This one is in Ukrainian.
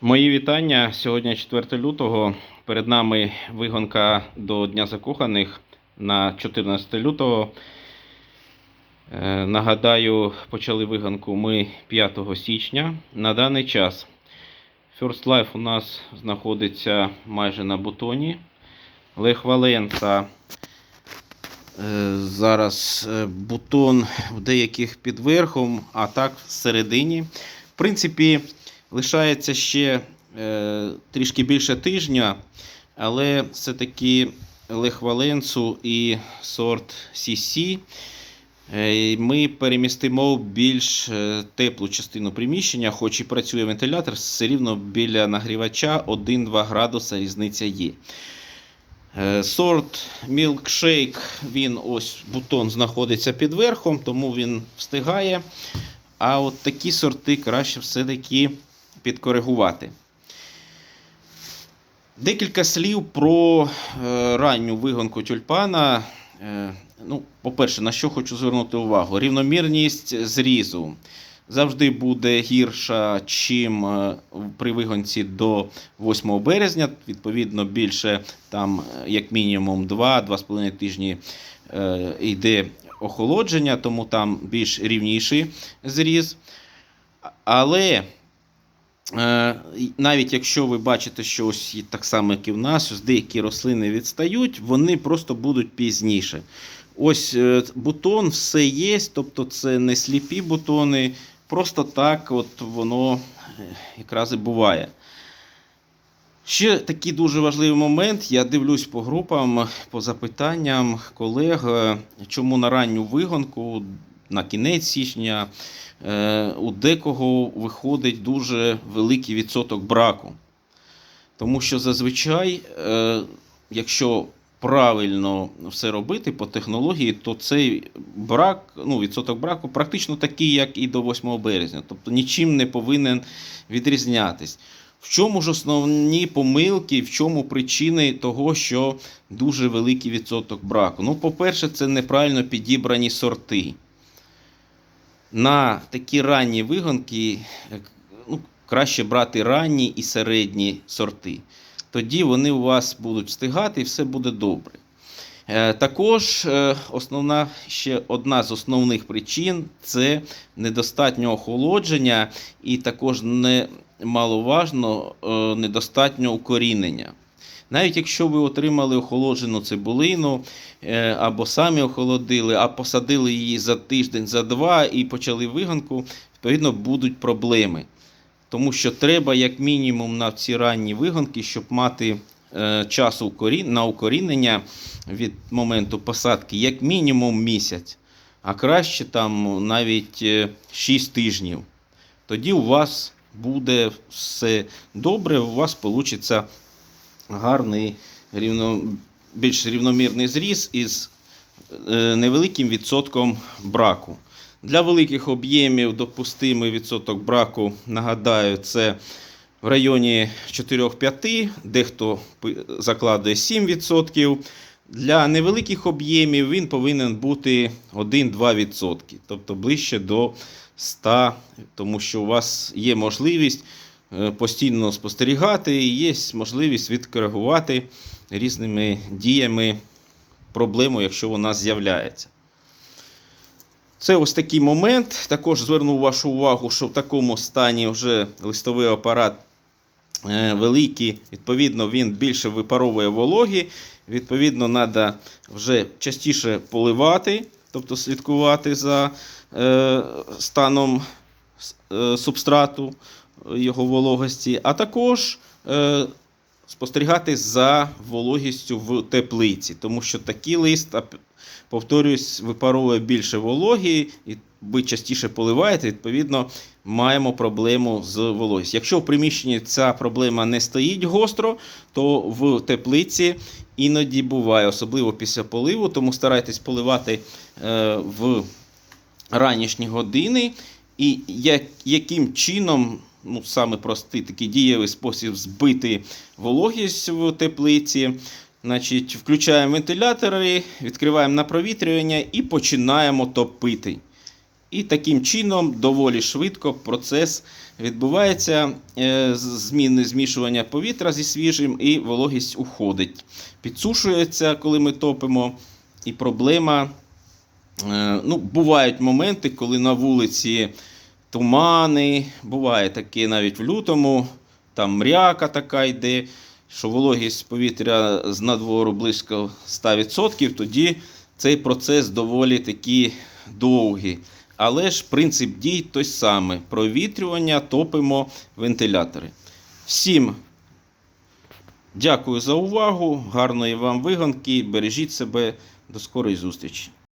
Мої вітання. Сьогодні 4 лютого. Перед нами вигонка до Дня Закоханих на 14 лютого. Е, Нагадаю, почали вигонку ми 5 січня. На даний час First Life у нас знаходиться майже на бутоні. Лех Валенса. е, Зараз е, бутон в деяких під верхом, а так всередині. В принципі, Лишається ще е, трішки більше тижня, але все-таки Лех Валенсу і сорт CC е, ми перемістимо в більш е, теплу частину приміщення, хоч і працює вентилятор, все рівно біля нагрівача 1-2 градуса різниця є. Е, Сорт Milkshake, він ось бутон знаходиться під верхом, тому він встигає. А от такі сорти краще все-таки підкоригувати. Декілька слів про е, ранню вигонку тюльпана. Е, ну, по-перше, на що хочу звернути увагу? Рівномірність зрізу завжди буде гірша, чим е, при вигонці до 8 березня. Відповідно, більше там, як мінімум, 2-2,5 тижні йде охолодження, тому там більш рівніший зріз. Але навіть якщо ви бачите, що ось так само, як і в нас, ось деякі рослини відстають, вони просто будуть пізніше. Ось е, бутон, все є, тобто це не сліпі бутони, просто так от воно е, якраз і буває. Ще такий дуже важливий момент. Я дивлюсь по групам, по запитанням колег, е, чому на ранню вигонку на кінець січня е, у декого виходить дуже великий відсоток браку. Тому що зазвичай, е, якщо правильно все робити по технології, то цей брак, ну, відсоток браку практично такий, як і до 8 березня. Тобто нічим не повинен відрізнятись. В чому ж основні помилки, в чому причини того, що дуже великий відсоток браку? Ну, по-перше, це неправильно підібрані сорти. На такі ранні вигонки ну, краще брати ранні і середні сорти. Тоді вони у вас будуть встигати і все буде добре. Е, Також е, основна, ще одна з основних причин це недостатнє охолодження, і також немаловажно е, недостатньо укорінення. Навіть якщо ви отримали охолоджену цибулину е, або самі охолодили, а посадили її за тиждень, за два і почали вигонку, відповідно будуть проблеми. Тому що треба, як мінімум, на ці ранні вигонки, щоб мати е, час на укорінення від моменту посадки, як мінімум місяць, а краще там навіть 6 тижнів. Тоді у вас буде все добре, у вас вийде гарний рівно, більш рівномірний зріз із е, невеликим відсотком браку. Для великих об'ємів допустимий відсоток браку, нагадаю, це в районі 4-5, дехто закладує 7%. Для невеликих об'ємів він повинен бути 1-2%, тобто ближче до 100, тому що у вас є можливість постійно спостерігати і є можливість відкоригувати різними діями проблему, якщо вона з'являється. Це ось такий момент. Також звернув вашу увагу, що в такому стані вже листовий апарат е, великий, відповідно, він більше випаровує вологі. Відповідно, треба вже частіше поливати, тобто слідкувати за е, станом е, субстрату е, його вологості, а також е, спостерігати за вологістю в теплиці, тому що такий лист, повторюсь, випаровує більше вологі, і ви частіше поливаєте, відповідно, маємо проблему з вологістю. Якщо в приміщенні ця проблема не стоїть гостро, то в теплиці іноді буває, особливо після поливу, тому старайтесь поливати е, в ранішні години. І як, яким чином, ну саме простий такий дієвий спосіб збити вологість в теплиці. Значить, включаємо вентилятори, відкриваємо на провітрювання і починаємо топити. І таким чином доволі швидко процес відбувається е, зміни змішування повітря зі свіжим, і вологість уходить. Підсушується, коли ми топимо, і проблема. е, Ну, бувають моменти, коли на вулиці тумани, буває таке навіть в лютому, там мряка така йде, що вологість повітря з надвору близько 100%, тоді цей процес доволі такий довгий. Але ж принцип дій той самий: провітрювання, топимо вентилятори. Всім дякую за увагу, гарної вам виганки, бережіть себе, до скорої зустрічі.